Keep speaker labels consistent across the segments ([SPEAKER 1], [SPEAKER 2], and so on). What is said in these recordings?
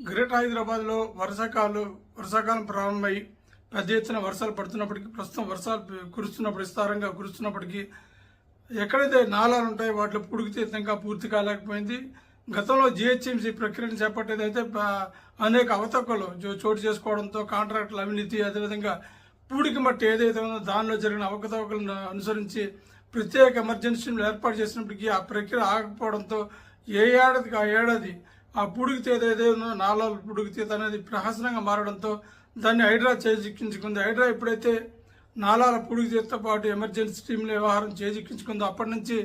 [SPEAKER 1] Greater హైదరాబాద్లో వర్షాకాలు వర్షాకాలం ప్రారంభమై పెద్ద ఎత్తున వర్షాలు పడుతున్నప్పటికీ ప్రస్తుతం వర్షాలు కురుస్తున్నప్పుడు విస్తారంగా కురుస్తున్నప్పటికీ ఎక్కడైతే నాలాలు ఉంటాయో వాటిలో పుడికితే ఇంకా పూర్తి కాలేకపోయింది. గతంలో జిహెచ్ఎంసీ ప్రక్రియను చేపట్టేదైతే అనేక అవతకలు చోటు చేసుకోవడంతో కాంట్రాక్టుల అవినీతి అదేవిధంగా పూడికి మట్టి ఏదైతే ఉందో దానిలో జరిగిన అవకతవకలను అనుసరించి ప్రత్యేక ఎమర్జెన్సీలు ఏర్పాటు చేసినప్పటికీ ఆ ప్రక్రియ ఆగకపోవడంతో ఏ ఏడాదికి ఆ ఏడాది ఆ పుడుగు తీత ఏదైతే ఉందో అనేది ప్రహసనంగా మారడంతో దాన్ని హైడ్రా చేజిక్కించుకుంది. హైడ్రా ఎప్పుడైతే నాలాల పుడుగు పాటు ఎమర్జెన్సీ టీంల వ్యవహారం చేజిక్కించుకుందో అప్పటి నుంచి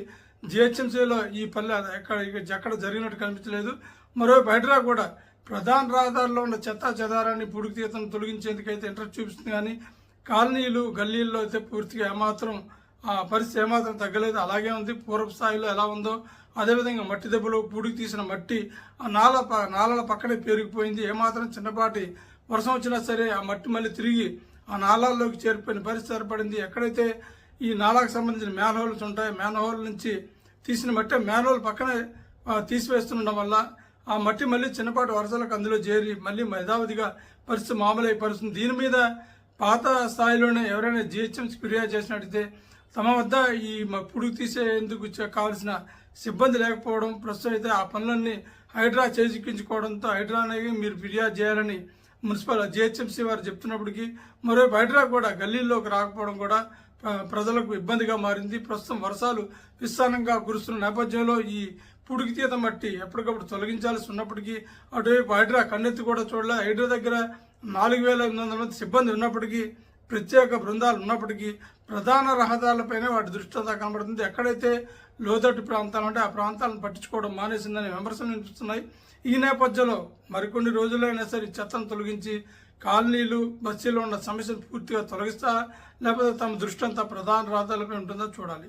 [SPEAKER 1] జిహెచ్ఎంసీలో ఈ పల్లె ఎక్కడ ఎక్కడ జరిగినట్టు కనిపించలేదు. మరోవైపు హైడ్రా కూడా ప్రధాన రహదారిలో ఉన్న చెత్త చెదారాన్ని పుడుగు తీతను తొలగించేందుకైతే ఇంట్రెస్ట్ చూపిస్తుంది. కానీ కాలనీలు గల్లీల్లో అయితే పూర్తిగా ఏమాత్రం పరిస్థితి ఏమాత్రం తగ్గలేదు. అలాగే ఉంది. పూర్వ స్థాయిలో ఎలా ఉందో అదేవిధంగా మట్టి దెబ్బలు పూడికి తీసిన మట్టి ఆ నాల ప- నాలల పక్కనే పేరుకుపోయింది. ఏమాత్రం చిన్నపాటి వర్షం వచ్చినా సరే ఆ మట్టి మళ్ళీ తిరిగి ఆ నాళాల్లోకి చేరిపోయిన పరిస్థితి ఏర్పడింది. ఎక్కడైతే ఈ నాలాకు సంబంధించిన మ్యాన్ హోల్స్ ఉంటాయో మ్యాన్ హోల్ నుంచి తీసిన మట్టి మ్యాన్ హోల్ పక్కనే తీసివేస్తుండడం వల్ల ఆ మట్టి మళ్ళీ చిన్నపాటి వర్షాలకు అందులో చేరి మళ్ళీ యథావధిగా పరిస్థితి మామూలు పరిస్థితి. దీని మీద పాత స్థాయిలోనే ఎవరైనా జిహెచ్ఎంసీ ఫిర్యాదు చేసినట్టయితే తమ వద్ద ఈ మ- పుడుగు తీసేందుకు కావాల్సిన సిబ్బంది లేకపోవడం ప్రస్తుతం అయితే ఆ పనులన్నీ హైడ్రా చేజిక్కించుకోవడంతో హైడ్రా అనేది మీరు ఫిర్యాదు చేయాలని మున్సిపల్ జిహెచ్ఎంసీ వారు చెప్తున్నప్పటికీ మరోవైపు హైడ్రా కూడా గల్లీల్లోకి రాకపోవడం కూడా ప్రజలకు ఇబ్బందిగా మారింది. ప్రస్తుతం వర్షాలు విస్తారంగా కురుస్తున్న నేపథ్యంలో ఈ పుడికితీత మట్టి ఎప్పటికప్పుడు తొలగించాల్సి ఉన్నప్పటికీ అటువైపు హైడ్రా కన్నెత్తి కూడా చూడలే. హైడ్రా దగ్గర నాలుగు వేల ఎనిమిది వందల మంది సిబ్బంది ఉన్నప్పటికీ ప్రత్యేక బృందాలు ఉన్నప్పటికీ ప్రధాన రహదారులపైనే వాటి దృష్టి అంతా కనబడుతుంది. ఎక్కడైతే లోతట్టు ప్రాంతాలు ఉంటే ఆ ప్రాంతాలను పట్టించుకోవడం మానేసిందని విమర్శలు వినిపిస్తున్నాయి. ఈ నేపథ్యంలో మరికొన్ని రోజులైనా సరే చెత్తను తొలగించి కాలనీలు బస్తీలో ఉన్న సమస్యలు పూర్తిగా తొలగిస్తా లేకపోతే తమ దృష్టి అంతా ప్రధాన రహదారులపై ఉంటుందో? చూడాలి.